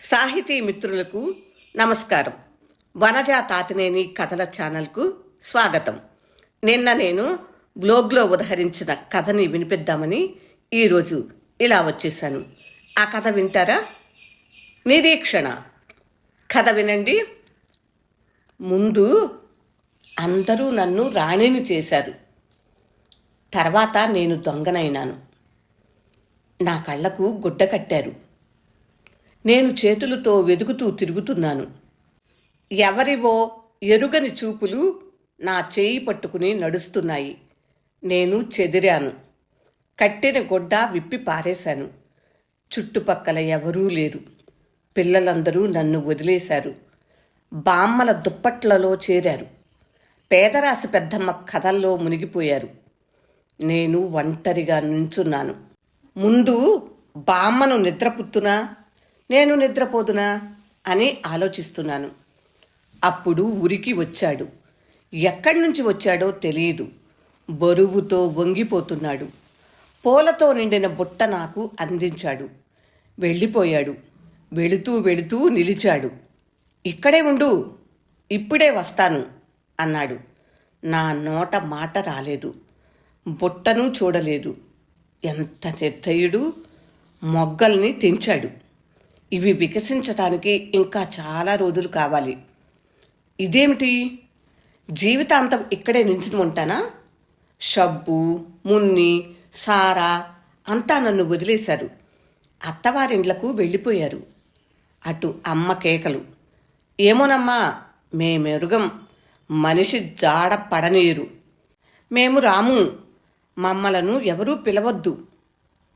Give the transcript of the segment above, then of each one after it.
సాహితీ మిత్రులకు నమస్కారం. వనజ తాతినేని కథల ఛానల్కు స్వాగతం. నిన్న నేను బ్లోగ్లో ఉదహరించిన కథని వినిపిద్దామని ఈరోజు ఇలా వచ్చేసాను. ఆ కథ వింటారా? నిరీక్షణ. కథ వినండి. ముందు అందరూ నన్ను రాణిని చేశారు. తర్వాత నేను దొంగనైనాను. నా కళ్ళకు గుడ్డ కట్టారు. నేను చేతులతో వెదుకుతూ తిరుగుతున్నాను. ఎవరివో ఎరుగని చూపులు నా చేయి పట్టుకుని నడుస్తున్నాయి. నేను చెదిరాను. కట్టిన గుడ్డ విప్పి పారేశాను. చుట్టుపక్కల ఎవరూ లేరు. పిల్లలందరూ నన్ను వదిలేశారు. బామ్మల దుప్పట్లలో చేరారు. పేదరాశి పెద్దమ్మ కథల్లో మునిగిపోయారు. నేను ఒంటరిగా నుంచున్నాను. ముందు బామ్మను నిద్రపుత్తునా? నేను నిద్రపోదునా? అని ఆలోచిస్తున్నాను. అప్పుడు ఉరికి వచ్చాడు. ఎక్కడి నుంచి వచ్చాడో తెలియదు. బరువుతో వంగిపోతున్నాడు. పూలతో నిండిన బుట్ట నాకు అందించాడు. వెళ్ళిపోయాడు. వెళుతూ వెళుతూ నిలిచాడు. ఇక్కడే ఉండు. ఇప్పుడే వస్తాను అన్నాడు. నా నోట మాట రాలేదు. బుట్టను చూడలేదు. ఎంత నిర్దయుడు! మొగ్గల్ని తెంచాడు. ఇవి వికసించటానికి ఇంకా చాలా రోజులు కావాలి. ఇదేమిటి? జీవితాంతం ఇక్కడే నించుని ఉంటానా? షబ్బు మున్ని సారా అంతా నన్ను వదిలేశారు. అత్తవారిండ్లకు వెళ్ళిపోయారు. అటు అమ్మ కేకలు. ఏమోనమ్మా మేమెరుగం. మనిషి జాడ పడనీరు. మేము రాము. మమ్మలను ఎవరూ పిలవద్దు.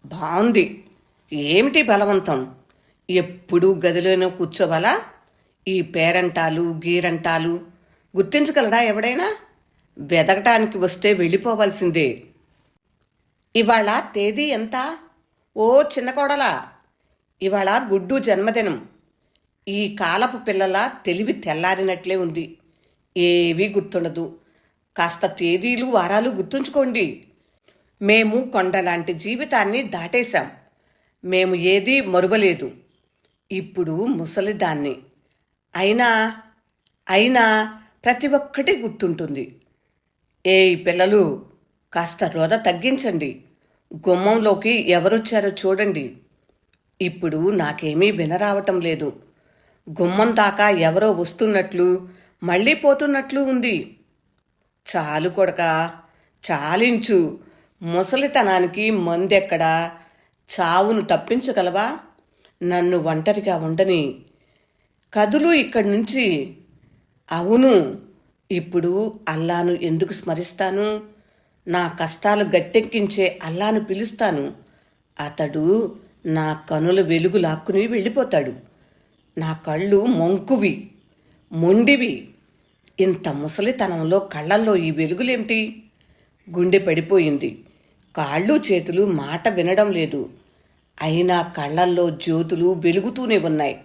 బాగుంది ఏమిటి బలవంతం? ఎప్పుడూ గదిలోనే కూర్చోవాలా? ఈ పేరంటాలు గీరంటాలు గుర్తించగలడా ఎవడైనా? వెదకటానికి వస్తే వెళ్ళిపోవాల్సిందే. ఇవాళ తేదీ ఎంత? ఓ చిన్న కోడలా. ఇవాళ గుడ్డు జన్మదినం. ఈ కాలపు పిల్లల తెలివి తెల్లారినట్లే ఉంది. ఏవీ గుర్తుండదు. కాస్త తేదీలు వారాలు గుర్తుంచుకోండి. మేము కొండలాంటి జీవితాన్ని దాటేశాం. మేము ఏదీ మరువలేదు. ఇప్పుడు ముసలిదాన్ని. అయినా అయినా ప్రతి ఒక్కటి గుర్తుంటుంది. ఏ పిల్లలు కాస్త రోద తగ్గించండి. గుమ్మంలోకి ఎవరొచ్చారో చూడండి. ఇప్పుడు నాకేమీ వినరావటం లేదు. గుమ్మం దాకా ఎవరో వస్తున్నట్లు మళ్ళీ పోతున్నట్లు ఉంది. చాలు కొడక చాలించు. ముసలితనానికి మందెక్కడా? చావును తప్పించగలవా? నన్ను ఒంటరిగా ఉండని. కదులు ఇక్కడి నుంచి అవును ఇప్పుడు అల్లాను ఎందుకు స్మరిస్తాను? నా కష్టాలు గట్టెక్కించే అల్లాను పిలుస్తాను. అతడు నా కనుల వెలుగు లాక్కుని వెళ్ళిపోతాడు. నా కళ్ళు మొంకువి మొండివి. ఇంత ముసలితనంలో కళ్ళల్లో ఈ వెలుగులేమిటి గుండె పడిపోయింది. కాళ్ళు చేతులు మాట వినడం లేదు. అయినా కళ్ళల్లో జ్యోతులు వెలుగుతూనే ఉన్నాయి.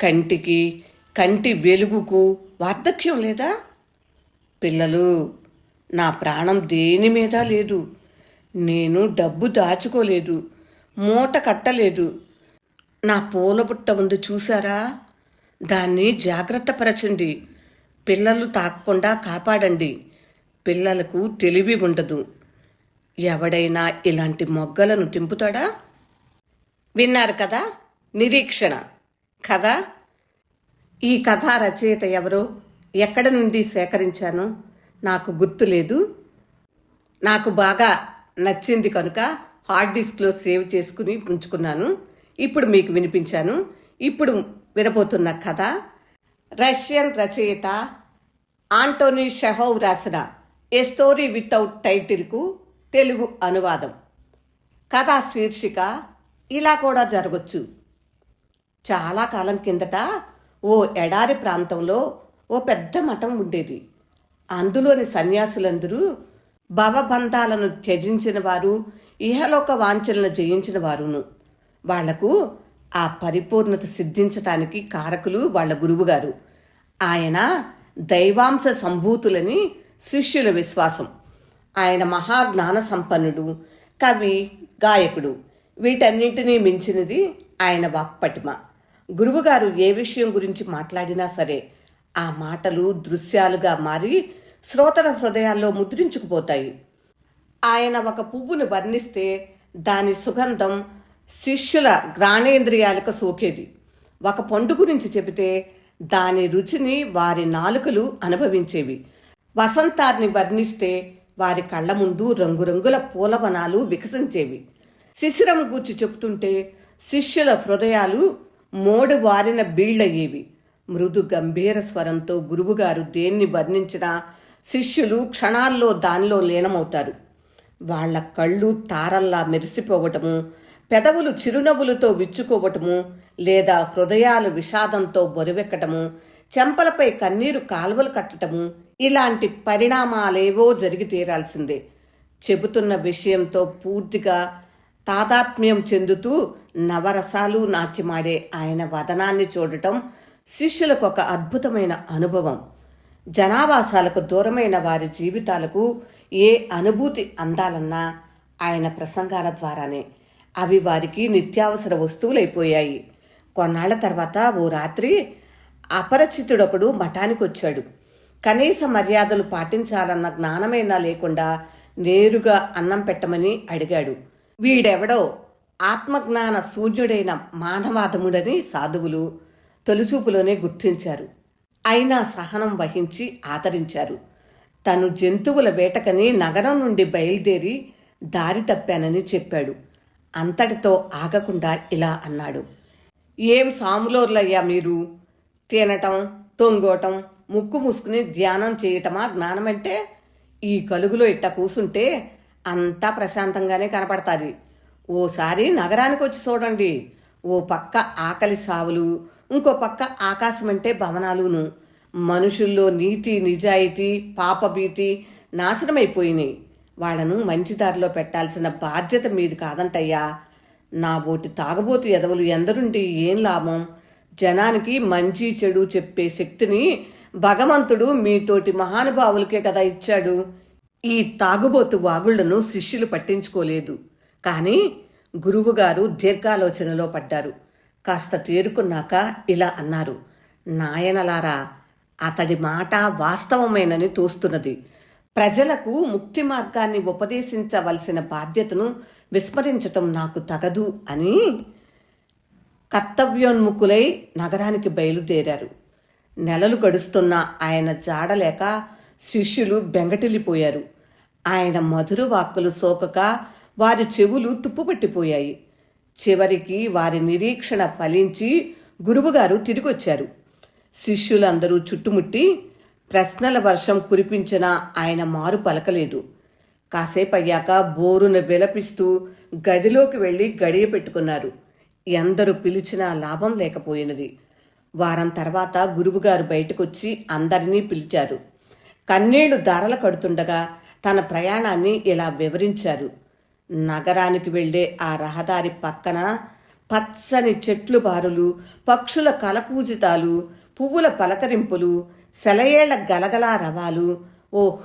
కంటికి కంటి వెలుగుకు వార్ధక్యం లేదా? పిల్లలు నా ప్రాణం దేని మీద లేదు. నేను డబ్బు దాచుకోలేదు. మూట కట్టలేదు. నా పూల బుట్ట ఉంది చూసారా దాన్ని జాగ్రత్త పరచండి. పిల్లలు తాకకుండా కాపాడండి. పిల్లలకు తెలివి ఉండదు. ఎవడైనా ఇలాంటి మొగ్గలను తింపుతాడా విన్నారు కదా? నిరీక్షణ. కథ. ఈ కథ రచయిత ఎవరో? ఎక్కడ నుండి సేకరించానో? నాకు గుర్తులేదు నాకు బాగా నచ్చింది కనుక హార్డ్ డిస్క్లో సేవ్ చేసుకుని ఉంచుకున్నాను. ఇప్పుడు మీకు వినిపించాను. ఇప్పుడు వినబోతున్న కథ. రష్యన్ రచయిత ఆంటోనీ షెహోవ్ రాసిన ఏ స్టోరీ వితౌట్ టైటిల్కు తెలుగు అనువాదం. కథ శీర్షిక ఇలా కూడా జరగచ్చు. చాలా కాలం కిందట ఓ ఎడారి ప్రాంతంలో ఓ పెద్ద మఠం ఉండేది. అందులోని సన్యాసులందరూ భవబంధాలను త్యజించిన వారు ఇహలోక వాంఛలను జయించిన వారును. వాళ్ళకు ఆ పరిపూర్ణత సిద్ధించటానికి కారకులు వాళ్ళ గురువుగారు. ఆయన దైవాంశ సంభూతులని శిష్యుల విశ్వాసం. ఆయన మహాజ్ఞాన సంపన్నుడు కవి గాయకుడు. వీటన్నింటినీ మించినది ఆయన వాక్పటిమ. గురువుగారు ఏ విషయం గురించి మాట్లాడినా సరే ఆ మాటలు దృశ్యాలుగా మారి శ్రోతల హృదయాల్లో ముద్రించుకుపోతాయి. ఆయన ఒక పువ్వును వర్ణిస్తే దాని సుగంధం శిష్యుల గ్రాణేంద్రియాలకు సోకేది. ఒక పండు గురించి చెబితే దాని రుచిని వారి నాలుకలు అనుభవించేవి. వసంతాన్ని వర్ణిస్తే వారి కళ్ళ ముందు రంగురంగుల పూలవనాలు వికసించేవి. శిశిరం గూర్చి చెబుతుంటే శిష్యుల హృదయాలు మోడవారిన బీళ్ళయ్యేవి. మృదు గంభీర స్వరంతో గురువుగారు దేన్ని వర్ణించినా శిష్యులు క్షణాల్లో దానిలో లీనమవుతారు. వాళ్ళ కళ్ళు తారల్లా మెరిసిపోవటము పెదవులు చిరునవ్వులతో విచ్చుకోవటము లేదా హృదయాలు విషాదంతో బొరువెక్కటము చెంపలపై కన్నీరు కాల్వలు కట్టటము ఇలాంటి పరిణామాలేవో జరిగి తీరాల్సిందే. చెబుతున్న విషయంతో పూర్తిగా తాదాత్మ్యం చెందుతూ నవరసాలు నాట్యమాడే ఆయన వదనాన్ని చూడటం శిష్యులకు ఒక అద్భుతమైన అనుభవం. జనావాసాలకు దూరమైన వారి జీవితాలకు ఏ అనుభూతి అందాలన్నా ఆయన ప్రసంగాల ద్వారానే. అవి వారికి నిత్యావసర వస్తువులైపోయాయి. కొన్నాళ్ళ తర్వాత ఓ రాత్రి అపరిచితుడొకడు మఠానికి వచ్చాడు కనీస మర్యాదలు పాటించాలన్న జ్ఞానమైనా లేకుండా నేరుగా అన్నం పెట్టమని అడిగాడు. వీడెవడో ఆత్మజ్ఞాన శూన్యుడైన మానవాధముడని సాధువులు తొలిచూపులోనే గుర్తించారు. అయినా సహనం వహించి ఆదరించారు. తను జంతువుల వేటకని నగరం నుండి బయలుదేరి దారి తప్పానని చెప్పాడు. అంతటితో ఆగకుండా ఇలా అన్నాడు. ఏం సాములోర్లయ్యా మీరు? తినటం తొంగోటం ముక్కు మూసుకుని ధ్యానం చేయటమా జ్ఞానమంటే? ఈ కలుగులో ఇట్ట కూసుంటే అంతా ప్రశాంతంగానే కనపడతాది. ఓసారి నగరానికి వచ్చి చూడండి. ఓ పక్క ఆకలి సావులు ఇంకో పక్క ఆకాశం అంటే భవనాలును. మనుషుల్లో నీతి నిజాయితీ పాపభీతి నాశనమైపోయినాయి. వాళ్ళను మంచి దారిలో పెట్టాల్సిన బాధ్యత మీది కాదంటయ్యా. నా బోటి తాగబోతు ఎదవలు ఎందరుండి ఏం లాభం? జనానికి మంచి చెడు చెప్పే శక్తిని భగవంతుడు మీతోటి మహానుభావులకే కదా ఇచ్చాడు. ఈ తాగుబోతు వాగుళ్ళను శిష్యులు పట్టించుకోలేదు. కానీ గురువుగారు దీర్ఘాలోచనలో పడ్డారు. కాస్త తేరుకున్నాక ఇలా అన్నారు. నాయనలారా అతడి మాట వాస్తవమేనని తోస్తున్నది. ప్రజలకు ముక్తి మార్గాన్ని ఉపదేశించవలసిన బాధ్యతను విస్మరించటం నాకు తగదు అని కర్తవ్యోన్ముఖులై నగరానికి బయలుదేరారు. నెలలు గడుస్తున్న ఆయన జాడలేక శిష్యులు బెంగటిల్లిపోయారు. ఆయన మధుర వాక్కులు సోకక వారి చెవులు తుప్పుపట్టిపోయాయి. చివరికి వారి నిరీక్షణ ఫలించి గురువుగారు తిరిగొచ్చారు. శిష్యులందరూ చుట్టుముట్టి ప్రశ్నల వర్షం కురిపించిన ఆయన మారు పలకలేదు. కాసేపు అయ్యాక బోరున విలపిస్తూ గదిలోకి వెళ్ళి గడియ పెట్టుకున్నారు. ఎందరు పిలిచినా లాభం లేకపోయినది. వారం తర్వాత గురువుగారు బయటకొచ్చి అందరినీ పిలిచారు. కన్నీళ్ళు ధారల కడుతుండగా తన ప్రయాణాన్ని ఇలా వివరించారు. నగరానికి వెళ్ళే ఆ రహదారి పక్కన పచ్చని చెట్లు బారులు పక్షుల కలపూజితాలు పువ్వుల పలకరింపులు సెలయేళ్ళ గలగలా రవాలు. ఓహ్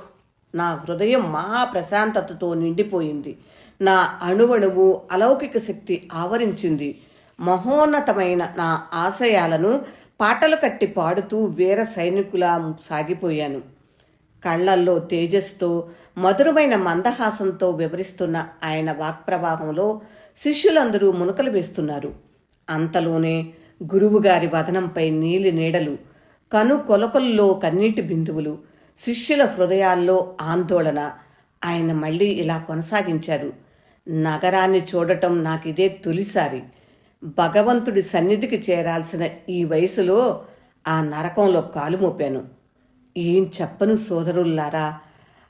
నా హృదయం మహాప్రశాంతతతో నిండిపోయింది. నా అణువణువు అలౌకిక శక్తి ఆవరించింది. మహోన్నతమైన నా ఆశయాలను పాటలు కట్టి పాడుతూ వీర సైనికులా సాగిపోయాను. కళ్ళల్లో తేజస్తో మధురమైన మందహాసంతో వివరిస్తున్న ఆయన వాక్ప్రవాహంలో శిష్యులందరూ మునకలు వేస్తున్నారు. అంతలోనే గురువుగారి వదనంపై నీలి నీడలు కను కొలకల్లో కన్నీటి బిందువులు శిష్యుల హృదయాల్లో ఆందోళన. ఆయన మళ్ళీ ఇలా కొనసాగించారు. నగరాన్ని చూడటం నాకిదే తొలిసారి. భగవంతుడి సన్నిధికి చేరాల్సిన ఈ వయసులో ఆ నరకంలో కాలు మోపాను. ఏం చెప్పను సోదరుల్లారా?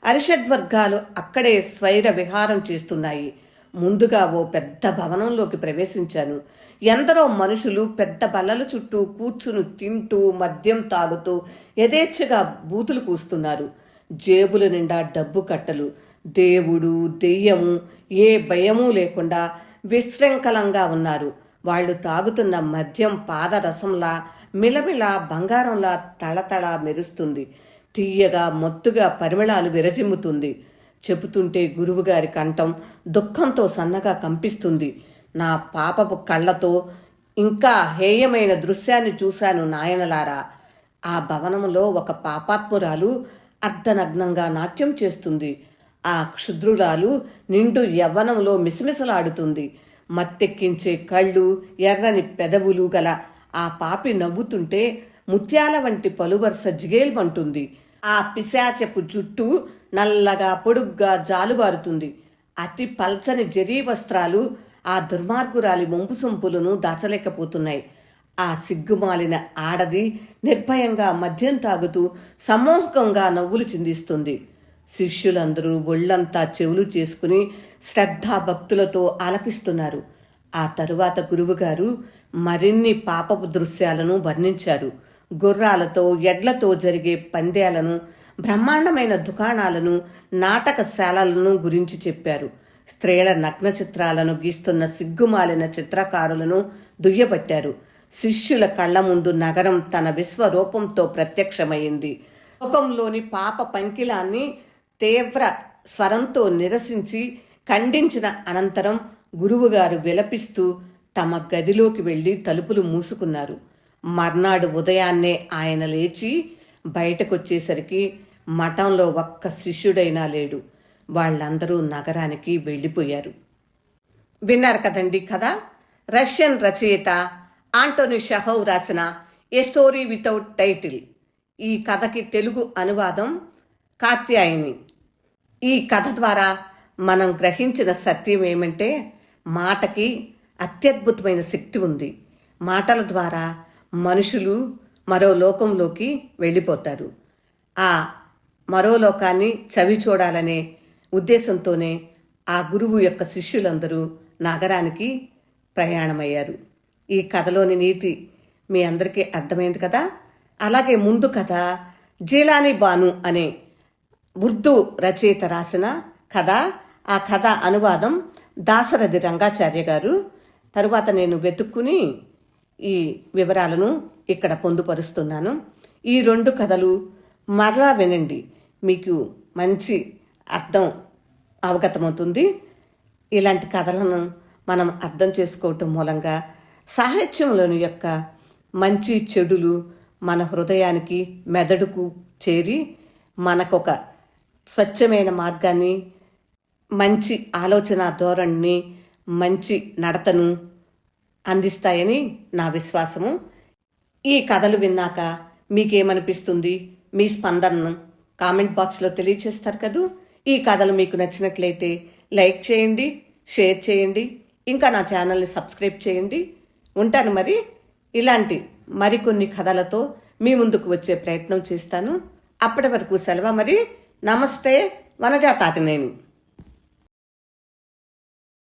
అరిషడ్వర్గాలు అక్కడే స్వైర విహారం చేస్తున్నాయి. ముందుగా ఓ పెద్ద భవనంలోకి ప్రవేశించాను. ఎందరో మనుషులు పెద్ద బల్లల చుట్టూ కూర్చుని తింటూ మద్యం తాగుతూ యథేచ్ఛగా బూతులు కూస్తున్నారు. జేబుల నిండా డబ్బు కట్టలు. దేవుడు దెయ్యము ఏ భయము లేకుండా విశృంఖలంగా ఉన్నారు. వాళ్ళు తాగుతున్న మద్యం పాదరసంలా మిలమిల బంగారంలా తళతళ మెరుస్తుంది. తీయగా మొత్తుగా పరిమళాలు విరజిమ్ముతుంది. చెబుతుంటే గురువుగారి కంఠం దుఃఖంతో సన్నగా కంపిస్తుంది. నా పాపపు కళ్ళతో ఇంకా హేయమైన దృశ్యాన్ని చూశాను నాయనలారా. ఆ భవనంలో ఒక పాపాత్మురాలు అర్ధనగ్నంగా నాట్యం చేస్తుంది. ఆ క్షుద్రురాలు నిండు యవ్వనంలో మిసమిసలాడుతుంది. మత్తెక్కించే కళ్ళు ఎర్రని పెదవులు గల ఆ పాపి నవ్వుతుంటే ముత్యాల వంటి పలువరుస జిగేల్మంటుంది. ఆ పిశాచపు జుట్టు నల్లగా పొడుగ్గా జాలుబారుతుంది. అతి పల్చని జరీ వస్త్రాలు ఆ దుర్మార్గురాలి మొంపు సొంపులను దాచలేకపోతున్నాయి. ఆ సిగ్గుమాలిన ఆడది నిర్భయంగా మద్యం తాగుతూ సమూహకంగా నవ్వులు చిందిస్తుంది. శిష్యులందరూ ఒళ్ళంతా చెవులు చేసుకుని శ్రద్ధాభక్తులతో ఆలకిస్తున్నారు ఆ తరువాత గురువుగారు మరిన్ని పాపపు దృశ్యాలను వర్ణించారు. గుర్రాలతో ఎడ్లతో జరిగే పందేలను బ్రహ్మాండమైన దుకాణాలను నాటకశాలలను గురించి చెప్పారు. స్త్రీల నగ్న చిత్రాలను గీస్తున్న సిగ్గుమాలిన చిత్రకారులను దుయ్యబట్టారు. శిష్యుల కళ్ళ ముందు నగరం తన విశ్వరూపంతో ప్రత్యక్షమైంది. లోకంలోని పాప పంకిలాన్ని తీవ్ర స్వరంతో నిరసించి ఖండించిన అనంతరం గురువుగారు విలపిస్తూ తమ గదిలోకి వెళ్ళి తలుపులు మూసుకున్నారు. మర్నాడు ఉదయాన్నే ఆయన లేచి బయటకొచ్చేసరికి మఠంలో ఒక్క శిష్యుడైనా లేడు. వాళ్ళందరూ నగరానికి వెళ్ళిపోయారు. విన్నారు కదండి కథ? రష్యన్ రచయిత ఆంటోనీ షహవ్ రాసిన ఏ స్టోరీ వితౌట్ టైటిల్ ఈ కథకి తెలుగు అనువాదం కాత్యాయని. ఈ కథ ద్వారా మనం గ్రహించిన సత్యం ఏమంటే మాటకి అత్యద్భుతమైన శక్తి ఉంది. మాటల ద్వారా మనుషులు మరో లోకంలోకి వెళ్ళిపోతారు. ఆ మరో లోకాన్ని చవి చూడాలనే ఉద్దేశంతోనే ఆ గురువు యొక్క శిష్యులందరూ నగరానికి ప్రయాణమయ్యారు. ఈ కథలోని నీతి మీ అందరికీ అర్థమైంది కదా? అలాగే ముందు కథ జీలాని బాను అనే ఉర్దూ రచయిత రాసిన కథ. ఆ కథ అనువాదం దాసరథి రంగాచార్య గారు. తరువాత నేను వెతుక్కుని ఈ వివరాలను ఇక్కడ పొందుపరుస్తున్నాను. ఈ రెండు కథలు మరలా వినండి. మీకు మంచి అర్థం అవగతమవుతుంది. ఇలాంటి కథలను మనం అర్థం చేసుకోవటం మూలంగా సాహిత్యంలోని యొక్క మంచి చెడులు మన హృదయానికి మెదడుకు చేరి మనకొక స్వచ్ఛమైన మార్గాన్ని మంచి ఆలోచన ధోరణిని మంచి నడతను అందిస్తాయని నా విశ్వాసము. ఈ కథలు విన్నాక మీకేమనిపిస్తుంది? మీ స్పందనను కామెంట్ బాక్స్లో తెలియచేస్తారు కదూ? ఈ కథలు మీకు నచ్చినట్లయితే లైక్ చేయండి షేర్ చేయండి ఇంకా నా ఛానల్ని సబ్స్క్రైబ్ చేయండి. ఉంటాను మరి. ఇలాంటి మరికొన్ని కథలతో మీ ముందుకు వచ్చే ప్రయత్నం చేస్తాను. అప్పటి వరకు సెలవు మరి. నమస్తే వనజాతాతి నేను